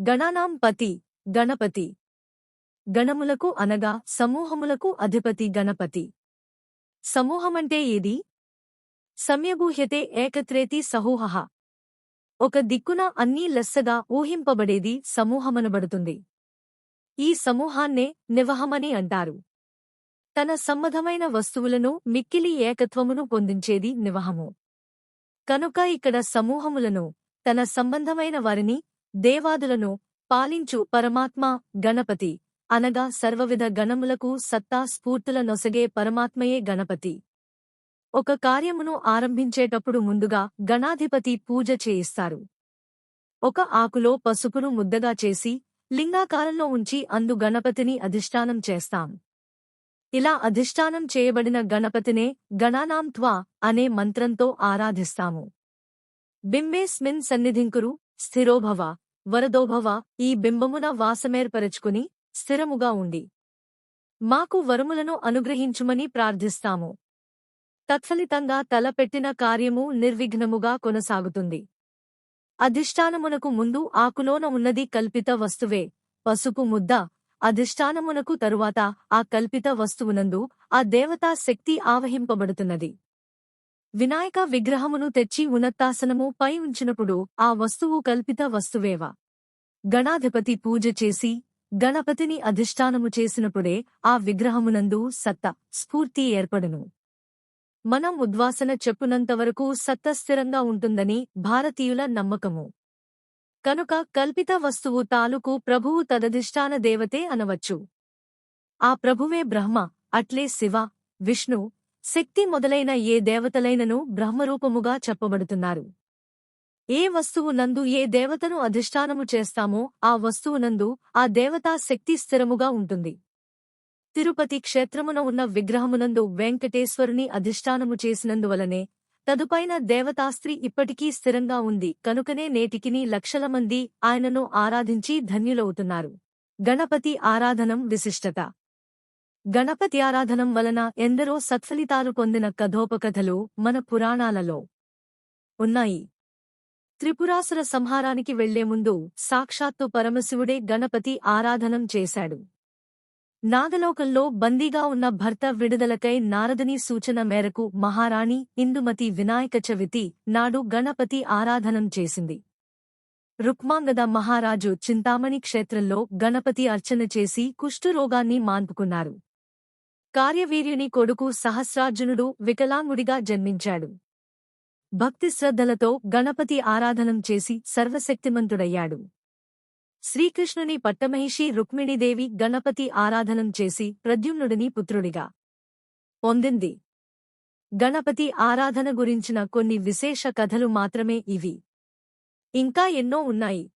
గణానాం పతి గణపతి. గణములకు అనగా సమూహములకు అధిపతి గణపతి. సమూహమంటే ఏది? సమ్యగూహ్యతే ఏకత్రేతి సహూహ. ఒక దిక్కున అన్నీ లెస్సగా ఊహింపబడేది సమూహమనబడుతుంది. ఈ సమూహాన్నే నివహమని అంటారు. తన సమ్మధమైన వస్తువులను మిక్కిలి ఏకత్వమును పొందించేది నివహము. కనుక ఇక్కడ సమూహములను తన సంబంధమైన వారిని దేవాదులను పాలించు పరమాత్మ గణపతి. అనగా సర్వవిధ గణములకు సత్తా స్ఫూర్తుల నొసగే పరమాత్మయే గణపతి. ఒక కార్యమును ఆరంభించేటప్పుడు ముందుగా గణాధిపతి పూజ చేయిస్తారు. ఒక ఆకులో పసుపును ముద్దగా చేసి లింగాకారంలో ఉంచి అందు గణపతిని అధిష్టానం చేస్తాం. ఇలా అధిష్టానం చేయబడిన గణపతినే గణానాంత్వా అనే మంత్రంతో ఆరాధిస్తాము. బింబేస్మిన్ సన్నిధింకురు స్థిరోభవ వరదోభవ ఈ బింబమున వాసమేర్పరచుకుని స్థిరముగా ఉండి. మాకు వరములను అనుగ్రహించుమని ప్రార్థిస్తాము. తత్ఫలితంగా తలపెట్టిన కార్యము నిర్విఘ్నముగా కొనసాగుతుంది. అధిష్టానమునకు ముందు ఆకులోన ఉన్నది కల్పిత వస్తువే పసుపు ముద్ద. అధిష్టానమునకు తరువాత ఆ కల్పిత వస్తువునందు ఆ దేవతా శక్తి ఆవహింపబడుతున్నది. వినాయక విగ్రహమును తెచ్చి ఉన్నత్తాసనము పై ఉంచినప్పుడు ఆ వస్తువు కల్పిత వస్తువేవా? గణాధిపతి పూజ చేసి గణపతిని అధిష్టానము చేసినప్పుడే ఆ విగ్రహమునందు సత్త స్ఫూర్తి ఏర్పడును. మనం ఉద్వాసన చెప్పునంతవరకు సత్త స్థిరంగా ఉంటుందని భారతీయుల నమ్మకము. కనుక కల్పిత వస్తువు తాలూకు ప్రభువు తదధిష్టాన దేవతే అనవచ్చు. ఆ ప్రభువే బ్రహ్మ అట్లే శివ విష్ణు శక్తి మొదలైన ఏ దేవతలైనను బ్రహ్మరూపముగా చెప్పబడుతున్నారు. ఏ వస్తువు నందు ఏ దేవతను అధిష్టానము చేస్తామో ఆ వస్తువునందు ఆ దేవతా శక్తి స్థిరముగా ఉంటుంది. తిరుపతి క్షేత్రమున ఉన్న విగ్రహమునందు వెంకటేశ్వరుని అధిష్టానము చేసినందువలనే తదుపైన దేవతాస్త్రీ ఇప్పటికీ స్థిరంగా ఉంది. కనుకనే నేటికిని లక్షల మంది ఆయనను ఆరాధించి ధన్యులవుతున్నారు. గణపతి ఆరాధనం విశిష్టత. గణపతి ఆరాధనం వలన ఎందరో సత్ఫలితాలు పొందిన కథోపకథలు మన పురాణాలలో ఉన్నాయి. త్రిపురాసుర సంహారానికి వెళ్ళే ముందు సాక్షాత్తు పరమశివుడే గణపతి ఆరాధనం చేశాడు. నాగలోకంలో బందీగా ఉన్న భర్త విడుదలకై నారదుని సూచన మేరకు మహారాణి ఇందుమతి వినాయక చవితి నాడు గణపతి ఆరాధనం చేసింది. రుక్మాంగద మహారాజు చింతామణి క్షేత్రంలో గణపతి అర్చన చేసి కుష్ఠురోగాన్ని మాన్పుకున్నారు కార్యవీర్యుని కొడుకు సహస్రార్జునుడు వికలాంగుడిగా జన్మించాడు. భక్తి శ్రద్ధలతో గణపతి ఆరాధనం చేసి సర్వశక్తిమంతుడయ్యాడు. శ్రీకృష్ణుని పట్టమహిషి రుక్మిణీదేవి గణపతి ఆరాధనం చేసి ప్రద్యుమ్నుడిని పుత్రుడిగా పొందింది. గణపతి ఆరాధన గురించిన కొన్ని విశేష కథలు మాత్రమే ఇవి. ఇంకా ఎన్నో ఉన్నాయి.